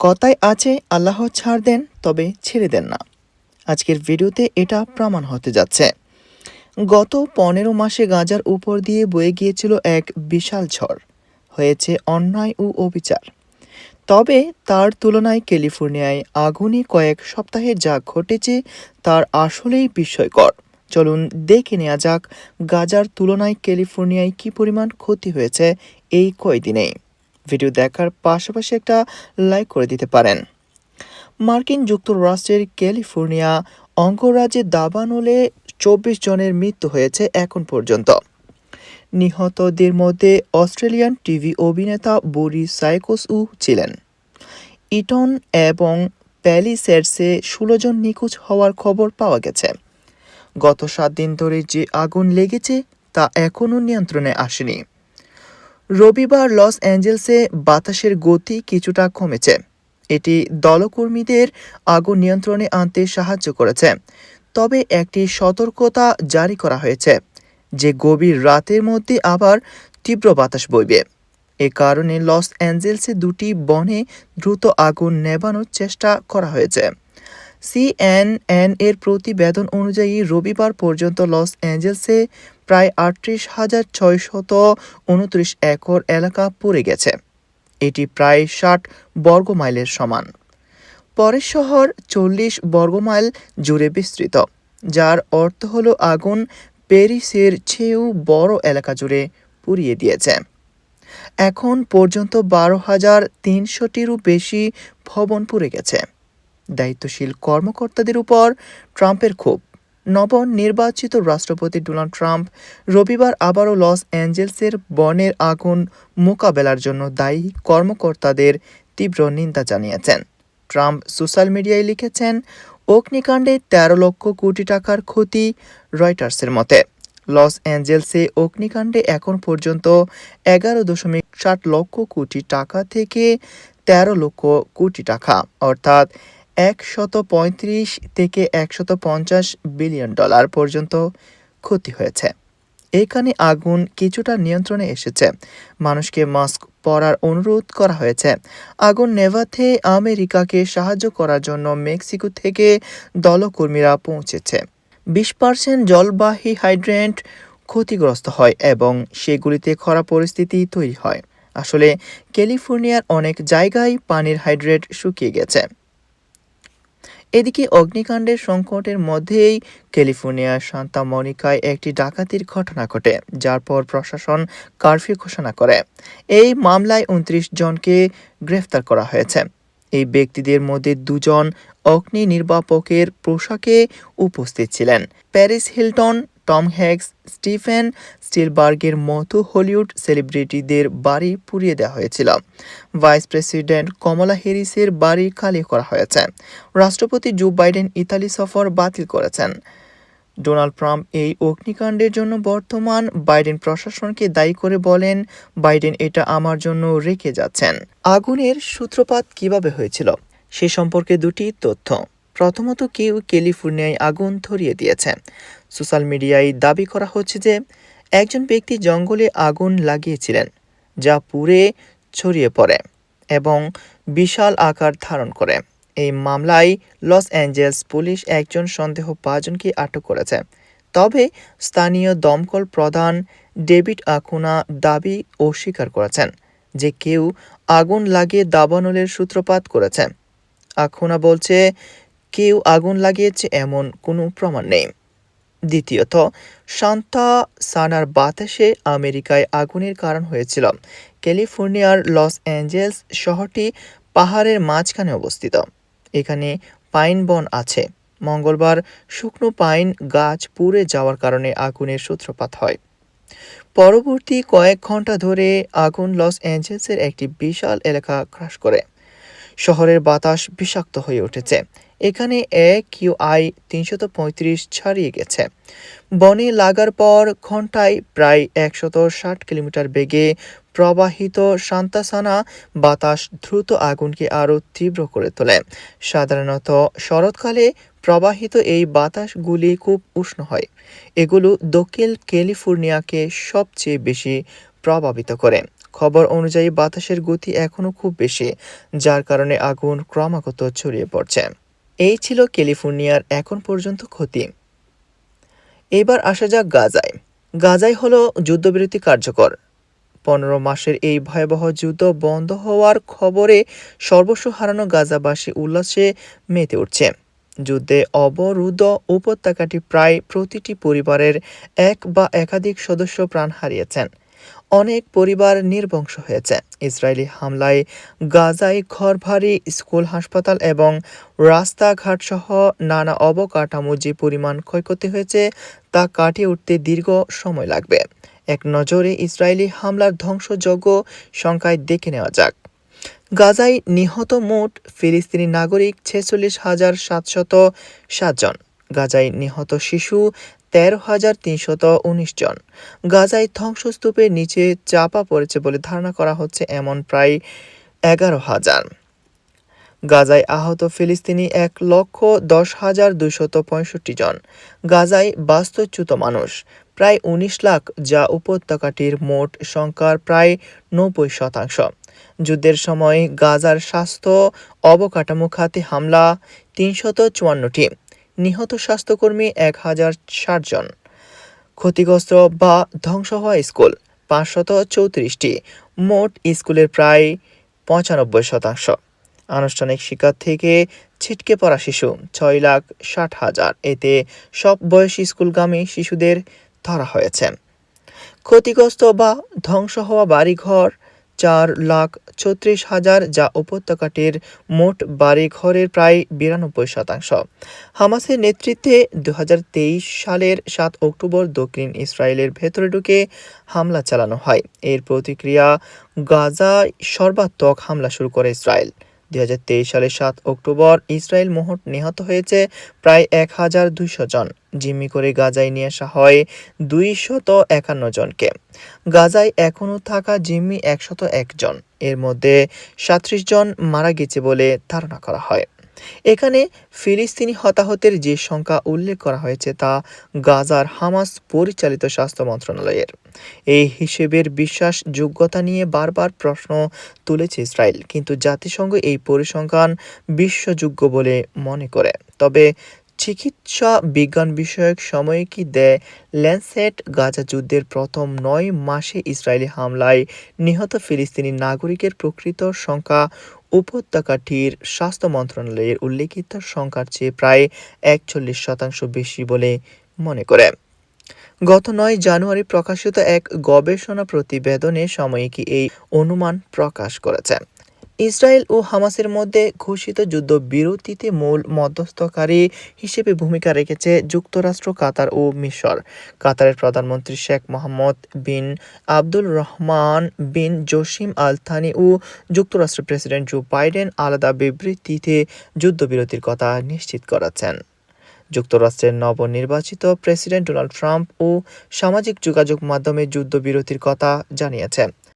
কথায় আছে, আল্লাহ ছাড় দেন, তবে ছেড়ে দেন না। আজকের ভিডিওতে এটা প্রমাণ হতে যাচ্ছে। গত পনেরো মাসে গাজার উপর দিয়ে বয়ে গিয়েছিল এক বিশাল ঝড়। হয়েছে অন্যায় ও অবিচার। তবে তার তুলনায় ক্যালিফোর্নিয়ায় আগুনে কয়েক সপ্তাহে যা ঘটেছে, তার আসলেই বিস্ময়কর। চলুন দেখে নেওয়া যাক গাজার তুলনায় ক্যালিফোর্নিয়ায় কী পরিমাণ ক্ষতি হয়েছে এই কয়দিনেই ভিডিও দেখার পাশাপাশি একটা লাইক করে দিতে পারেন। মার্কিন যুক্তরাষ্ট্রের ক্যালিফোর্নিয়া অঙ্গরাজ্যে দাবানলে চব্বিশ জনের মৃত্যু হয়েছে এখন পর্যন্ত। নিহতদের মধ্যে অস্ট্রেলিয়ান টিভি অভিনেতা বরি সাইকোসউ ছিলেন। ইটন এবং প্যালিসেডসে ষোলো জন নিখোঁজ হওয়ার খবর পাওয়া গেছে। গত সাত দিন ধরে যে আগুন লেগেছে তা এখনও নিয়ন্ত্রণে আসেনি। রবিবার লস অ্যাঞ্জেলসে বাতাসের গতি কিছুটা কমেছে। এটি দলকর্মীদের আগুন নিয়ন্ত্রণে আনতে সাহায্য করেছে। তবে একটি সতর্কতা জারি করা হয়েছে যে গভীর রাতের মধ্যে আবার তীব্র বাতাস বইবে। এ কারণে লস অ্যাঞ্জেলসে দুটি বনে দ্রুত আগুন নেভানোর চেষ্টা করা হয়েছে। সিএনএন এর প্রতিবেদন অনুযায়ী রবিবার পর্যন্ত লস অ্যাঞ্জেলসে প্রায় আটত্রিশ হাজার ছয়শত উনত্রিশ একর এলাকা পড়ে গেছে। এটি প্রায় ষাট বর্গমাইলের সমান। পরের শহর চল্লিশ বর্গমাইল জুড়ে বিস্তৃত, যার অর্থ হলো আগুন প্যারিসের চেয়েও বড় এলাকা জুড়ে পুড়িয়ে দিয়েছে। এখন পর্যন্ত বারো হাজার তিনশোটিরও বেশি ভবন পুড়ে গেছে। দায়িত্বশীল কর্মকর্তাদের উপর ট্রাম্পের ক্ষোভ। নবনির্বাচিত রাষ্ট্রপতি ডোনাল্ড ট্রাম্প রবিবার আবারও লস অ্যাঞ্জেলসের বনের আগুন মোকাবেলার জন্য দায়ী কর্মকর্তাদের তীব্র নিন্দা জানিয়েছেন। ট্রাম্প সোশ্যাল মিডিয়ায় লিখেছেন, অগ্নিকাণ্ডে তেরো লক্ষ কোটি টাকার ক্ষতি রয়টার্সের মতে। লস অ্যাঞ্জেলসে অগ্নিকাণ্ডে এখন পর্যন্ত এগারো দশমিক ষাট লক্ষ কোটি টাকা থেকে তেরো লক্ষ কোটি টাকা, অর্থাৎ একশত পঁয়ত্রিশ থেকে একশত পঞ্চাশ বিলিয়ন ডলার পর্যন্ত ক্ষতি হয়েছে। এখানে আগুন কিছুটা নিয়ন্ত্রণে এসেছে। মানুষকে মাস্ক পরার অনুরোধ করা হয়েছে। আগুন নেভাতে আমেরিকাকে সাহায্য করার জন্য মেক্সিকো থেকে দলকর্মীরা পৌঁছেছে। বিশ পার্সেন্ট জলবাহী হাইড্রেন্ট ক্ষতিগ্রস্ত হয় এবং সেগুলিতে খরা পরিস্থিতি তৈরি হয়। আসলে ক্যালিফোর্নিয়ার অনেক জায়গায় পানির হাইড্রেট শুকিয়ে গেছে। এদিকে অগ্নিকাণ্ডের সংকটের মধ্যেই ক্যালিফোর্নিয়ার সান্তা মনিকায় একটি ডাকাতির ঘটনা ঘটে, যার পর প্রশাসন কারফিউ ঘোষণা করে। এই মামলায় উনত্রিশ জনকে গ্রেফতার করা হয়েছে। এই ব্যক্তিদের মধ্যে দুজন অগ্নি নির্বাপকের পোশাকে উপস্থিত ছিলেন। Paris Hilton Tom Hanks, Stephen স্টিলবার্গের মতো হলিউড সেলিব্রিটিদের বাড়ি পুড়িয়ে দেওয়া হয়েছিল। ভাইস প্রেসিডেন্ট কমলা হ্যারিসের বাড়ি খালি করা হয়েছে। রাষ্ট্রপতি জো বাইডেন ইতালি সফর বাতিল করেছেন। ডোনাল্ড ট্রাম্প এই অগ্নিকাণ্ডের জন্য বর্তমান। বাইডেন প্রশাসনকে দায়ী করে বলেন, বাইডেন, এটা আমার জন্য রেখে যাচ্ছেন। আগুনের সূত্রপাত কীভাবে হয়েছিল? সে সম্পর্কে দুটি তথ্য। প্রথমত, কেউ ক্যালিফোর্নিয়ায় আগুন ধরিয়ে দিয়েছে। সোশ্যাল মিডিয়ায় দাবি করা হচ্ছে যে একজন ব্যক্তি জঙ্গলে আগুন লাগিয়েছিলেন, যা পুড়ে ছড়িয়ে পড়ে এবং বিশাল আকার ধারণ করে। এই মামলায় লস অ্যাঞ্জেলস পুলিশ একজন সন্দেহ পাঁচজনকে আটক করেছে। তবে স্থানীয় দমকল প্রধান ডেভিড আকুনা দাবি অস্বীকার করেছেন যে কেউ আগুন লাগিয়ে দাবানলের সূত্রপাত করেছে। আকুনা বলছে, কেউ আগুন লাগিয়েছে এমন কোনো প্রমাণ নেই। দ্বিতীয়ত সান্তা সানার বাতাসে আমেরিকায় আগুনের কারণ হয়েছিল। ক্যালিফোর্নিয়ার লস অ্যাঞ্জেলস শহরটি পাহাড়ের মাঝখানে অবস্থিত। এখানে পাইন বন আছে। মঙ্গলবার শুকনো পাইন গাছ পুড়ে যাওয়ার কারণে আগুনের সূত্রপাত হয়। পরবর্তী কয়েক ঘণ্টা ধরে আগুন লস অ্যাঞ্জেলসের একটি বিশাল এলাকা ক্রাশ করে। শহরের বাতাস বিষাক্ত হয়ে উঠেছে। এখানে এক কিউ আই তিনশত পঁয়ত্রিশ ছাড়িয়ে গেছে। বনে লাগার পর ঘন্টায় প্রায় একশত ষাট কিলোমিটার বেগে প্রবাহিত সান্তাসানা বাতাস দ্রুত আগুনকে আরও তীব্র করে তোলে। সাধারণত শরৎকালে প্রবাহিত এই বাতাসগুলি খুব উষ্ণ হয়। এগুলো দক্ষিণ ক্যালিফোর্নিয়াকে সবচেয়ে বেশি প্রভাবিত করে। খবর অনুযায়ী বাতাসের গতি এখনও খুব বেশি, যার কারণে আগুন ক্রমাগত ছড়িয়ে পড়ছে। এই ছিল ক্যালিফোর্নিয়ার এখন পর্যন্ত ক্ষতি। এবার আসা যাক গাজায়। গাজায় হলো যুদ্ধবিরতি কার্যকর। পনেরো মাসের এই ভয়াবহ যুদ্ধ বন্ধ হওয়ার খবরে সর্বস্ব হারানো গাজাবাসী উল্লাসে মেতে উঠছে। যুদ্ধে অবরুদ্ধ উপত্যকাটি প্রায় প্রতিটি পরিবারের এক বা একাধিক সদস্য প্রাণ হারিয়েছেন। অনেক পরিবার নির্বংশ হয়েছে। ইসরায়েলি হামলায় গাজায় ঘরবাড়ি স্কুল, হাসপাতাল এবং রাস্তাঘাট সহ নানা অবকাঠামো যে পরিমাণ ক্ষয়ক্ষতি হয়েছে, তা কাটিয়ে উঠতে দীর্ঘ সময় লাগবে। এক নজরে ইসরায়েলি হামলার ধ্বংসযজ্ঞ সংখ্যায় দেখে নেওয়া যাক। গাজায় নিহত মোট ফিলিস্তিনি নাগরিক ছেচল্লিশ হাজার সাতশত সাতজন। গাজায় নিহত শিশু তেরো হাজার তিনশত উনিশ জন। গাজায় ধ্বংসস্তূপের নিচে চাপা পড়েছে বলে ধারণা করা হচ্ছে এমন প্রায় এগারো হাজার। গাজায় আহত ফিলিস্তিনি এক লক্ষ দশ হাজার দুশত পঁয়ষট্টি জন। গাজায় বাস্তুচ্যুত মানুষ প্রায় উনিশ লাখ, যা উপত্যকাটির মোট সংখ্যার প্রায় নব্বই শতাংশ। যুদ্ধের সময় গাজার স্বাস্থ্য অবকাঠামো খাতে হামলা, তিনশত চুয়ান্নটি। নিহত স্বাস্থ্যকর্মী এক হাজার ষাট জন। ক্ষতিগ্রস্ত বা ধ্বংস হওয়া স্কুল পাঁচশত চৌত্রিশটি, মোট স্কুলের প্রায় পঁচানব্বই শতাংশ। আনুষ্ঠানিক শিক্ষা থেকে ছিটকে পড়া শিশু ছয় লাখ ষাট হাজার। এতে সব বয়সী স্কুলগামী শিশুদের ধরা হয়েছে। ক্ষতিগ্রস্ত বা ধ্বংস হওয়া বাড়িঘর চার লাখ ছত্রিশ হাজার, যা উপত্যকাটির মোট বাড়িঘরের প্রায় বিরানব্বই শতাংশ। হামাসের নেতৃত্বে দু হাজার তেইশ সালের সাত অক্টোবর দক্ষিণ ইসরায়েলের ভেতরে ঢুকে হামলা চালানো হয়। এর প্রতিক্রিয়া গাজায় সর্বাত্মক হামলা শুরু করে ইসরায়েল। দুই হাজার তেইশ সালের সাত অক্টোবর ইসরায়েল মোহট নিহত হয়েছে প্রায় এক হাজার দুইশো জন। জিম্মি করে গাজায় নিয়ে আসা হয় দুইশত একান্ন জনকে। গাজায় এখনও থাকা জিম্মি একশত একজন এর মধ্যে সাঁত্রিশ জন মারা গেছে বলে ধারণা করা হয়। এখানে ফিলিস্তিনি হতাহতের যে সংখ্যা উল্লেখ করা হয়েছে তা গাজার হামাস পরিচালিত স্বাস্থ্য মন্ত্রণালয়ের। এই হিসেবের বিশ্বাসযোগ্যতা নিয়ে বারবার প্রশ্ন তুলেছে ইসরায়েল, কিন্তু জাতিসংঘ এই পরিসংখ্যান বিশ্বযোগ্য বলে মনে করে। তবে চিকিৎসা বিজ্ঞান বিষয়ক সাময়িকী দ্য ল্যান্সেট গাজা যুদ্ধের প্রথম নয় মাসে ইসরায়েলি হামলায় নিহত ফিলিস্তিনি নাগরিকের প্রকৃত সংখ্যা উপত্যকাটির স্বাস্থ্য মন্ত্রণালয়ের উল্লেখিত সংখ্যার চেয়ে প্রায় একচল্লিশ শতাংশ বেশি বলে মনে করে। গত নয় জানুয়ারি প্রকাশিত এক গবেষণা প্রতিবেদনে সাময়িকী এই অনুমান প্রকাশ করেছে। ইসরায়েল ও হামাসের মধ্যে ঘোষিত যুদ্ধ বিরতিতে মূল মধ্যস্থকারী হিসেবে ভূমিকা রেখেছে যুক্তরাষ্ট্র, কাতার ও মিশর। কাতারের প্রধানমন্ত্রী Sheikh Mohammed bin Abdul Rahman bin Jassim Al Thani ও যুক্তরাষ্ট্রের প্রেসিডেন্ট জো বাইডেন আলাদা বিবৃতিতে যুদ্ধবিরতির কথা নিশ্চিত করেছেন। যুক্তরাষ্ট্রের নবনির্বাচিত প্রেসিডেন্ট ডোনাল্ড ট্রাম্প ও সামাজিক যোগাযোগ মাধ্যমে যুদ্ধবিরতির কথা জানিয়েছেন।